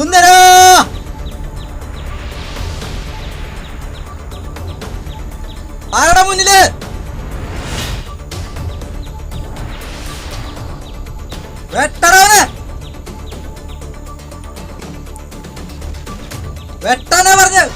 സുന്ദര! ആരുടെ മുന്നിൽ? വെട്ടറവന് വെട്ടാനാ പറഞ്ഞത്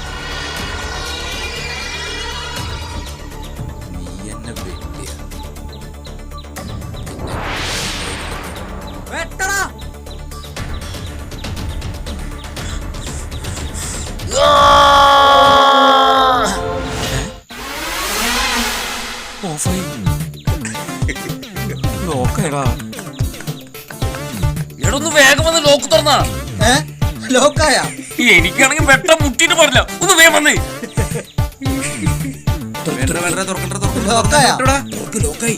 ലോക്കേടാ എടൊന്ന് വേഗം വന്ന് ലോക്ക് തുറന്നാ. ഏ? ലോക്കായ? എനിക്കാണെങ്കിൽ വെട്ടം മുട്ടിട്ട് പറഞ്ഞില്ല ഒന്ന് വേഗം വന്ന്. ലോക്കായ? ലോക്കായി.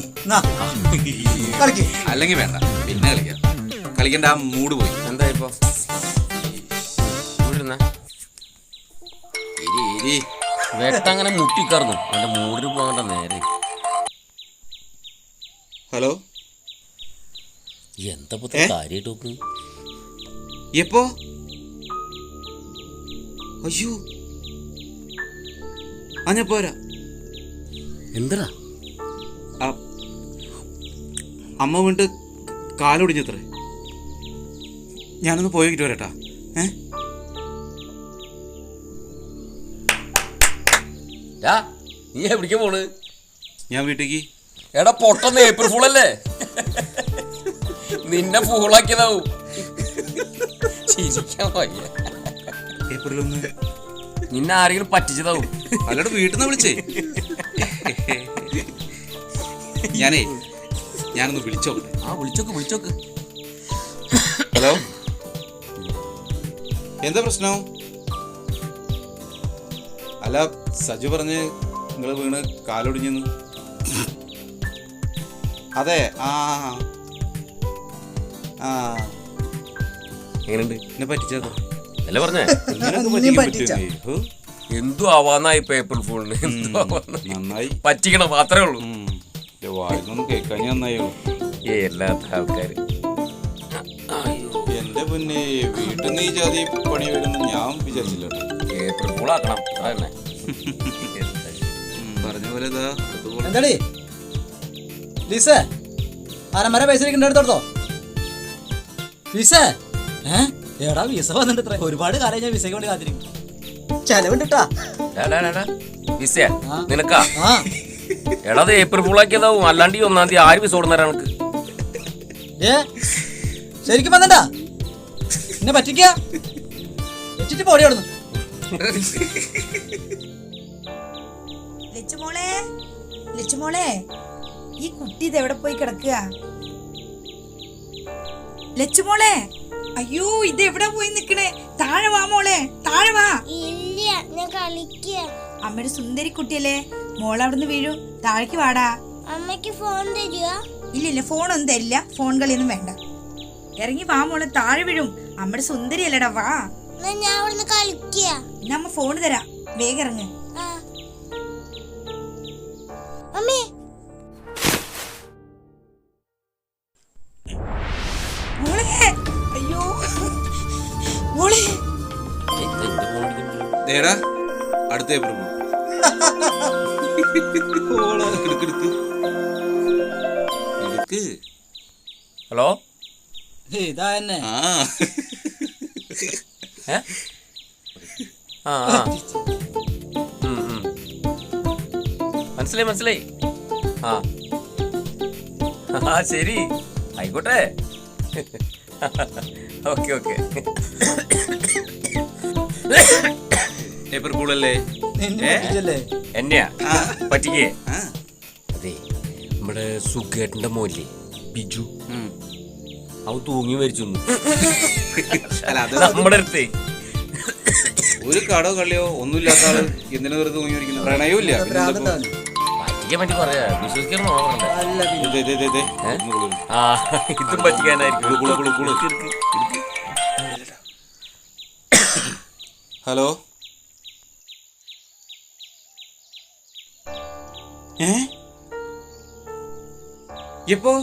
അല്ലെങ്കിൽ വേണ്ട. പിന്നെ കളിക്കാം. കളിക്കണ്ട ആ മൂഡ് പോയി. എന്താ ഇപ്പൊ? വെട്ടങ്ങനെ മുട്ടിക്കറന്നു. എന്റെ മൂടിന് പോകണ്ട നേരെ. ഹലോ? എന്താ ഏ? കാര്യമായിട്ട് നോക്ക്? എപ്പോ? അയ്യോ. ആ ഞാൻ പോരാ. എന്താ അമ്മ വീണ്ട് കാലൊടിഞ്ഞത്രേ ഞാനൊന്ന് പോയിട്ട് വരട്ടാ. ഏ? നീ എവിടേക്ക് പോണ്? ഞാൻ വീട്ടിലേക്ക്. എടാ പൊട്ടന്ന് ഏപ്രിൽ ഫുൾ അല്ലേ നിന്നെ ഫൂളാക്കിയതാവും ചിരിക്കാൻ വയ്യ. ഏപ്രിൽ ഒന്ന് നിന്നെ ആരെങ്കിലും പറ്റിച്ചതാവും. അല്ലട വീട്ടിൽ നിന്ന് വിളിച്ചേ. ഞാനേ ഞാനൊന്ന് വിളിച്ചോട്ടെ ആ വിളിച്ചോക്ക് വിളിച്ചോക്ക്. ഹലോ? എന്താ പ്രശ്നം? അല്ല സജു പറഞ്ഞ് നിങ്ങൾ വീണ് കാലൊടിഞ്ഞെന്ന്. അതെ ആ. ആ. എങ്ങനെയുണ്ട്? എന്നെ പറ്റിച്ചത്. അല്ലേ പറഞ്ഞേ. ഇങ്ങനെയൊക്കെ നീ പറ്റിക്കാൻ പറ്റിച്ച. പറ്റുമോ? ഹോ, എന്തു ആവാന്നായി പേപ്പർ എന്തു ആവാന്നായി നന്നായി. പറ്റിക്കണം മാത്രമേ ഉള്ളൂ. ഉം. വായിന്നൊന്നും കേൾക്കാൻ നന്നായോ ഏ എല്ലാത്ത ആൾക്കാര്. എന്റെ പിന്നെ വീട്ടിൽ നിന്ന് ഈ ജാതി പണി വരുമെന്ന് ഞാൻ വിചാരിച്ചില്ല. പേപ്പർ ഫുൾ ആക്കണം. അതന്നെ പറഞ്ഞ പോലെ ഇതാ. അതുപോലെ എന്താടി? ലിസേ അരമര പൈസ ഇരിക്കണ്ട എടുത്തോടത്തോ വിസ? ഏ? എടാ വിസ വന്നിട്ട് ഇത്ര ഒരുപാട് കാലം ഞാൻ വിസയ്ക്ക് വേണ്ടി കാത്തിരിക്കും ചെലവുണ്ടിട്ടാ. വിസയ. ആ. നിനക്കാ? ആ. എടാ അത് ഏപ്രിൽ അല്ലാണ്ട് ഈ ഒന്നാം തീയതി ആര് വിസ എനിക്ക് ഏ ശരിക്കും വന്നണ്ടാ എന്നെ പറ്റിക്ക? വെച്ചിട്ട് പോടി അവിടുന്ന്. ലച്ചുമോളെ ലച്ചുമോളെ ഈ കുട്ടി ഇത് എവിടെ പോയി കിടക്കുക? ലച്ചുമോളെ അയ്യോ ഇത് എവിടെ പോയി നിക്കണേ? താഴെ വാ മോളെ താഴെ വാ. ഇല്ല ഞാൻ കളിക്കുക അമ്മയുടെ സുന്ദരി കുട്ടിയല്ലേ? മോൾ അവിടുന്ന് വീഴും. താഴേക്ക് വാടാ. അമ്മയ്ക്ക് ഫോൺ തരുക ഇല്ലില്ല ഫോൺ ഒന്നും തരില്ല. ഫോൺ കളിയൊന്നും വേണ്ട. ഇറങ്ങി വാ മോളെ താഴെ വീഴും. അമ്മയുടെ സുന്ദരി അല്ലടാ വാ. ഞാൻ അവിടുന്ന് കളിക്കുക അമ്മ ഫോൺ തരാം. വേഗം ഇറങ്ങ്. അമ്മേ ദേടാ അടുത്ത പേപ്പർ. ഹലോ? ഇതാ തന്നെ ആ. ആ. മനസ്സിലായി മനസ്സിലായി. ആ. ആ ശരി. ആയിക്കോട്ടെ. Okay okay. ഏപ്രിൽ കൂളല്ലേ എന്നെയാ? പറ്റിക്കേ? അതെ നമ്മുടെ സുഖേട്ടന്റെ മോല്ലേ ബിജു. അവൻ തൂങ്ങി മരിച്ചു അല്ല അത് നമ്മുടെ അടുത്ത്. ഒരു കടോ കള്ളിയോ ഒന്നുമില്ലാത്ത ആൾ എന്തിനു വെറുതെ തൂങ്ങിയിരിക്കുന്നു പ്രണയവും ഇല്ല പിന്നെ എന്താ പറ്റിക്കാൻ പറ്റി പറയാ. വിശ്വസിക്കാൻ ദേ, ദേ, ദേ, ദേ. ഒന്ന് കുളു. ആ ഇതും പറ്റിക്കാനായിരിക്കും. കുളു, കുളു, കുളു, കുളു. ഇടുക്ക്, ഇടുക്ക്. ഹലോ? എപ്പോ.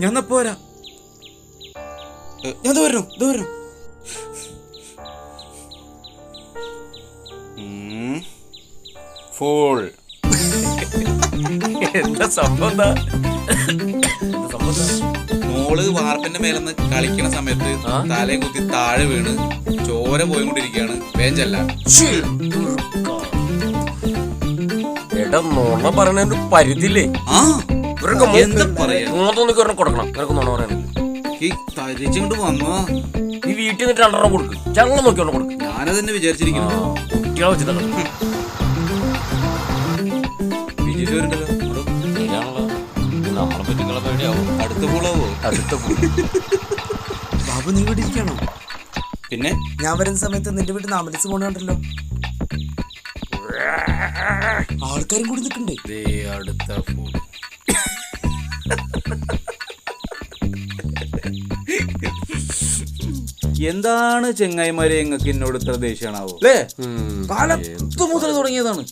ഞാൻ പോരാ? ഞാൻ വരണം ഇത് വരണം. ഫോൾ എന്താ സംഭവം എന്താ? മോൾ വാർപ്പിന്റെ മേലെന്ന് കളിക്കണ സമയത്ത്? തലയും കുത്തി താഴെ വീണ് ചോര പോയിക്കൊണ്ടിരിക്കുകയാണ്. വേഞ്ചല്ല എടാ നുണ ഒരു ആ ഇവരൊക്കെ എന്താ പറയാ? മൂന്നൊന്നും കയറി കൊടുക്കണം. ഇവരൊക്കെ നുണ പറയണ ഈ തരിച്ചുകൊണ്ട് വന്നോ? നീ വീട്ടിൽ നിന്നിട്ട് രണ്ടെണ്ണം കൊടുക്ക്. ചള്ള നോക്കിയോണ്ട് കൊടുക്ക്. ഞാനത് തന്നെ വിചാരിച്ചിരിക്കുന്നു. കുട്ടികളെ വെച്ചിട്ടാണ് ബിജു നമ്മളെ പറ്റിങ്ങളെ പേടിയാവും. അടുത്ത പോളാവോ അടുത്ത ബാബു നീ ഇവിടെ ഇരിക്കണോ? പിന്നെ? ഞാൻ വരുന്ന സമയത്ത് നിന്റെ വീട്ടിൽ നിന്ന് ആംബുലൻസ് പോണുണ്ടല്ലോ ആൾക്കാരും കൂടി നിൽക്കണ്ടേ? ദേ അടുത്ത എന്താണ് ചെങ്ങായിമാരെ നിങ്ങൾക്ക് എന്നോട് ഇത്ര ദേഷ്യമാണാവോ അല്ലേ കാലത്ത് മുതൽ തുടങ്ങിയതാണ്.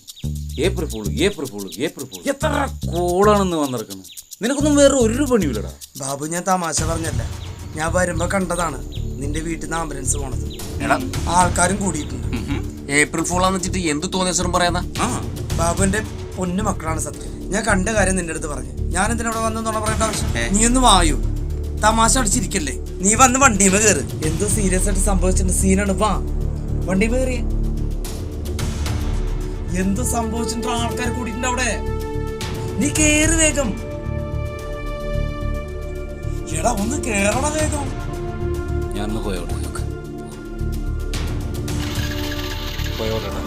April fool April fool April fool എത്ര കോളാണെന്ന് വന്നിറക്കുന്നത് നിനക്കൊന്നും വേറെ ഒരു പണിയില്ലടാ ബാബു ഞാൻ തമാശ പറഞ്ഞല്ല ഞാൻ വരുമ്പോ കണ്ടതാണ് നിന്റെ വീട്ടിൽ നിന്ന് ആംബുലൻസ് പോണത്. എടാ. ആൾക്കാരും കൂടിയിട്ടുണ്ട്. ഏപ്രിൽ ഫൂളാന്ന് വെച്ചിട്ട് എന്ത് തോന്നിയ സ്വരം ബാബുന്റെ ആ ബാബുവിന്റെ പൊന്നു മക്കളാണ് സത്യം. ഞാൻ കണ്ട കാര്യം നിന്റെ അടുത്ത് പറഞ്ഞു. ഞാൻ എന്തിനാ ഇവിടെ വന്നു നുണ പറയേണ്ട ആവശ്യം? നീ ഒന്ന് വായു. തമാശ അടിച്ചിരിക്കല്ലേ? നീ വന്ന് വണ്ടിമേ കയറി എന്തോ സീരിയസ് ആയിട്ട് സംഭവിച്ചിട്ടുണ്ട് സീനാണ് വാ. വണ്ടിമേ കയറിയ എന്തോ സംഭവിച്ചിട്ടുണ്ട് ആൾക്കാർ കൂടിയിട്ടുണ്ട് അവിടെ. നീ കേറ് വേഗം. എടാ ഒന്ന് കേറണ വേഗം? ഒന്ന് പോയോട്ടെ പോയോട്ടെടാ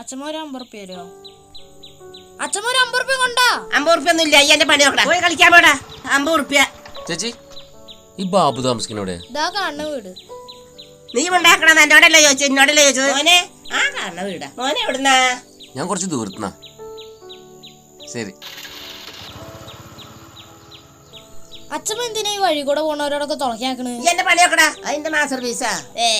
അച്ഛമ്മ ഒരു അമ്പത് റുപ്യ തരുമോ അച്ഛമ്മ ഒരു അമ്പത് റുപ്യ കൊണ്ടാ അമ്പത് ഉറുപ്പ്യ ഒന്നും ഇല്ല അയ്യ എന്റെ പണി നോക്കടാ. പോയി കളിക്കാൻ പോടാ. അമ്പത് ഉറുപ്പ്യ ചേച്ചി ഈ ബാബു താമസിക്കണവിടെ ഇതാ കാണുന്ന വീട്. നീ ഉണ്ടാക്കണം എന്നോടല്ലേ ചോദിച്ചത്? എന്നോടല്ലേ ചോദിച്ചത്? മോനെ ആ കാണുന്ന വീടാ. മോനെ എവിടുന്നാ? ഞാൻ കുറച്ച് ദൂരത്തുനാ ശരി. അച്ഛമ്മ എന്തിനാ ഈ വഴി കൂടെ പോണവരോടൊക്കെ തുളക്കാക്കണ് ഈ എന്റെ പണി നോക്കടാ അതിന്റെ മാസ്റ്റർ പീസാ ഏ.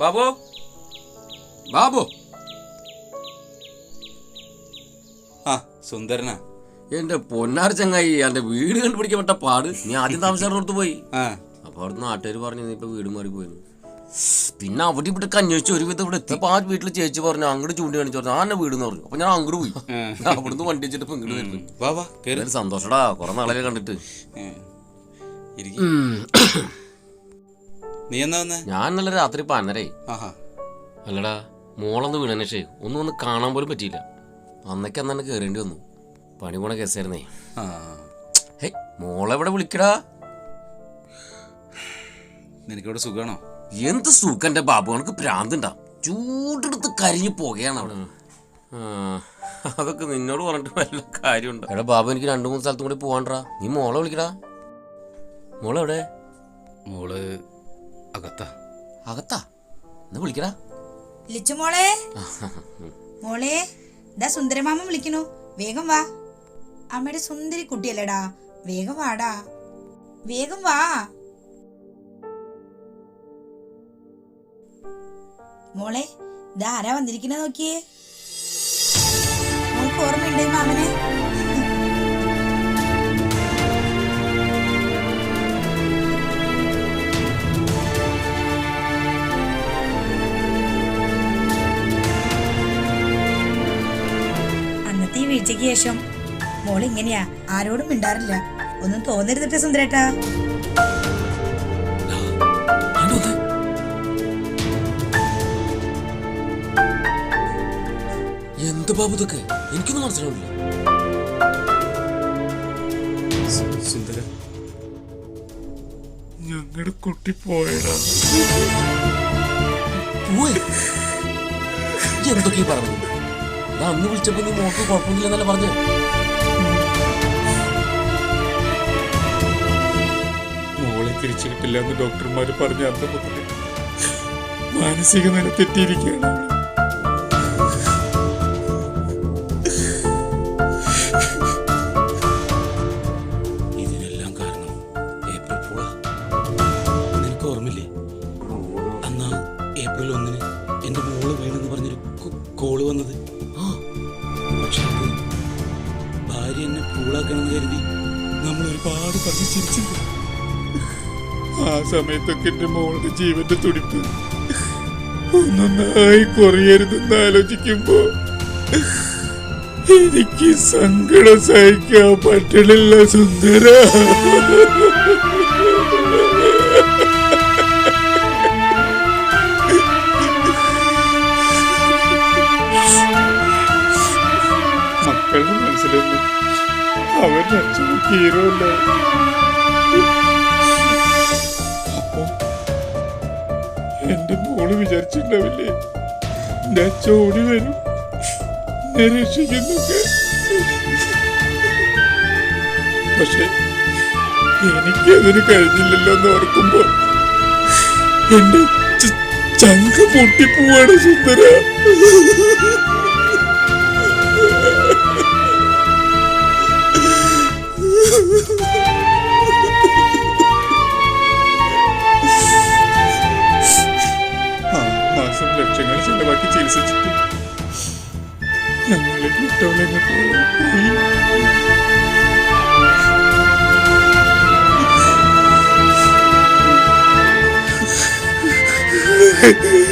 ബാബു? ബാബു? സുന്ദരനാ. എന്റെ പൊന്നാർ ചങ്ങായി എന്റെ വീട് കണ്ടുപിടിക്കാൻ പറ്റ പാട്. നീ ആദ്യം താമസിച്ചാർന്നോടത്ത് പോയി. ആ. അപ്പൊ അവിടെ നാട്ടുകാർ പറഞ്ഞു നീ ഇപ്പൊ വീട് മാറി പോയിരുന്നു പിന്നെ അവിടെ ഇവിടെ ഒരു ഒരുവിധം ഇവിടെ എത്തി. അപ്പൊ ആ വീട്ടിൽ ചേച്ചി പറഞ്ഞു അങ്ങോട്ട് ചൂണ്ടി കാണിച്ചു പറഞ്ഞു. ആ എന്നെ വീട് എന്ന് പറഞ്ഞു. അപ്പൊ ഞാൻ അങ്ങോട്ട് പോയി. അവിടുന്ന് വണ്ടി വെച്ചിട്ട് ഇപ്പൊ ഇങ്ങോട്ട് വരുന്നു. വാ വാ കേറി. എന്തായാലും സന്തോഷടാ. കൊറേ നാളെ കണ്ടിട്ട്. നീ എന്നാ വന്നേ? ഞാൻ നല്ല രാത്രി പന്നരേ ആഹാ. അല്ലടാ മോളൊന്ന് വീണനേഷേ ഒന്നും ഒന്ന് കാണാൻ പോലും പറ്റിയില്ല. അന്നൊക്കെ അന്നെ കയറേണ്ടി വന്നു. പണി പോണ കേസായിരുന്നേ. ഹേ മോളെവിടെ വിളിക്കടാ? നിനക്കിവിടെ സുഖാണോ? എന്ത് സുഖം എന്റെ ബാബു? എനിക്ക് ഭ്രാന്തുണ്ടാ ചൂടെടുത്ത് കരിഞ്ഞു പോകുകയാണ് അവിടെ. അതൊക്കെ നിന്നോട് പറഞ്ഞിട്ട് വല്ല കാര്യമുണ്ട്? എടാ ബാബു എനിക്ക് രണ്ടു മൂന്ന് സ്ഥലത്തും കൂടി പോവാണ്ടാ. നീ മോളെ വിളിക്കടാ. മോളെ എവിടെ? മോൾ അകത്താ. അകത്താ? എന്നാ വിളിക്കടാ. ലിച്ചു മോളെ? മോളെ? ദാ സുന്ദരമാമ വിളിക്കണു വേഗം വാ. അമ്മയുടെ സുന്ദരി കുട്ടിയല്ലേടാ. വേഗം വാടാ. വേഗം വാ. മോളെ ദാ ആരാ വന്നിരിക്കുന്ന നോക്കിയേ? മോൾക്ക് ഓർമ്മയുണ്ടേ മാമനെ? വീഴ്ചയ്ക്ക് ശേഷം മോൾ ഇങ്ങനെയാ. ആരോടും മിണ്ടാറില്ല. ഒന്നും തോന്നരുതിട്ട് സുന്ദരേട്ടാ. എന്ത് ബാബു ഇതൊക്കെ? എനിക്കൊന്നും മനസ്സിലാവില്ല സുന്ദര ഞങ്ങളുടെ കുട്ടി പോയടാ. പോയി? എന്തൊക്കെ ഞാൻ അന്ന് വിളിച്ചപ്പോ നീ മോൾക്ക് കുഴപ്പമൊന്നുമില്ലെന്നല്ല പറഞ്ഞേ? മോളെ തിരിച്ചു കിട്ടില്ല എന്ന് ഡോക്ടർമാർ പറഞ്ഞ അന്ന് മുതൽ മാനസിക നില തെറ്റിയിരിക്കുകയാണ്. സമയത്തൊക്കെ എന്റെ മോളുടെ ജീവന്റെ തുടിപ്പ് ഒന്നൊന്നായി കുറയരുതെന്ന് ആലോചിക്കുമ്പോ എനിക്ക് സങ്കടം സഹിക്കാൻ പറ്റണില്ല സുന്ദര. മക്കളുടെ മനസ്സിലൊന്നും അവരുടെ അച്ഛനും ഹീറോ അല്ല? എന്റെ മോൾ വിചാരിച്ചിട്ടുണ്ടാവില്ലേ? എന്റെ ഓടി വരും. രക്ഷിക്കുന്നൊക്കെ പക്ഷെ എനിക്കതിന് കഴിഞ്ഞില്ലല്ലോ എന്ന് ഓർക്കുമ്പോ എന്റെ ചങ്ക പൊട്ടിപ്പോവാണ് സുന്ദര. ആ പോയി.